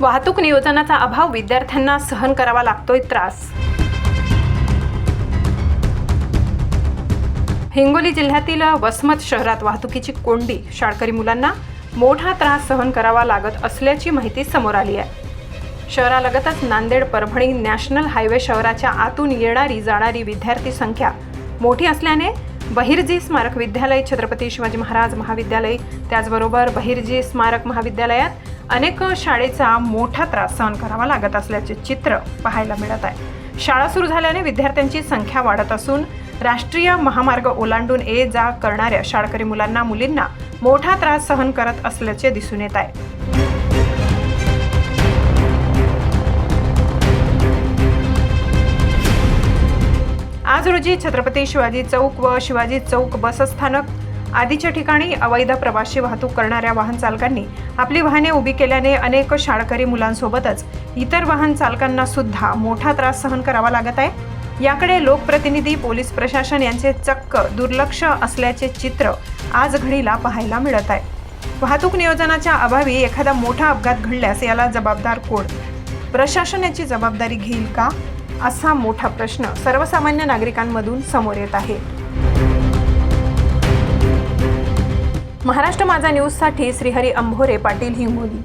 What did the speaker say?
वाहतूक नियोजनाचा अभाव विद्यार्थ्यांना सहन करावा लागतोय त्रास. हिंगोली जिल्ह्यातील वसमत शहरात वाहतुकीची कोंडी शाळकरी मुलांना मोठा त्रास सहन करावा लागत असल्याची माहिती समोर आली आहे. शहरालगतच नांदेड परभणी नॅशनल हायवे शहराच्या आतून येणारी जाणारी विद्यार्थी संख्या मोठी असल्याने बहिर्जी स्मारक विद्यालय छत्रपती शिवाजी महाराज महाविद्यालय त्याचबरोबर बहिर्जी स्मारक महाविद्यालयात अनेक शाळेचा मोठा त्रास सहन करावा लागत असल्याचे चित्र पाहायला मिळत आहे. शाळा सुरू झाल्याने विद्यार्थ्यांची संख्या वाढत असून राष्ट्रीय महामार्ग ओलांडून ये जा करणाऱ्या शाळकरी मुलांना मुलींना मोठा त्रास सहन करत असल्याचे दिसून येत आहे. आज रोजी छत्रपती शिवाजी चौक व शिवाजी चौक बसस्थानक आदीच्या ठिकाणी अवैध प्रवासी वाहतूक करणाऱ्या वाहन चालकांनी आपली वाहने उभी केल्याने अनेक शाळकरी मुलांसोबतच इतर वाहन चालकांना सुद्धा मोठा त्रास सहन करावा लागत आहे. याकडे लोकप्रतिनिधी पोलीस प्रशासन यांचे चक्क दुर्लक्ष असल्याचे चित्र आज घडीला पाहायला मिळत आहे. वाहतूक नियोजनाच्या अभावी एखादा मोठा अपघात घडल्यास याला जबाबदार कोण? प्रशासन याची जबाबदारी घेईल का? असा मोठा प्रश्न सर्वसामान्य नागरिकांमधून समोर येत आहे. महाराष्ट्र माझा न्यूजसाठी श्रीहरी अंभोरे पाटील हिंगोली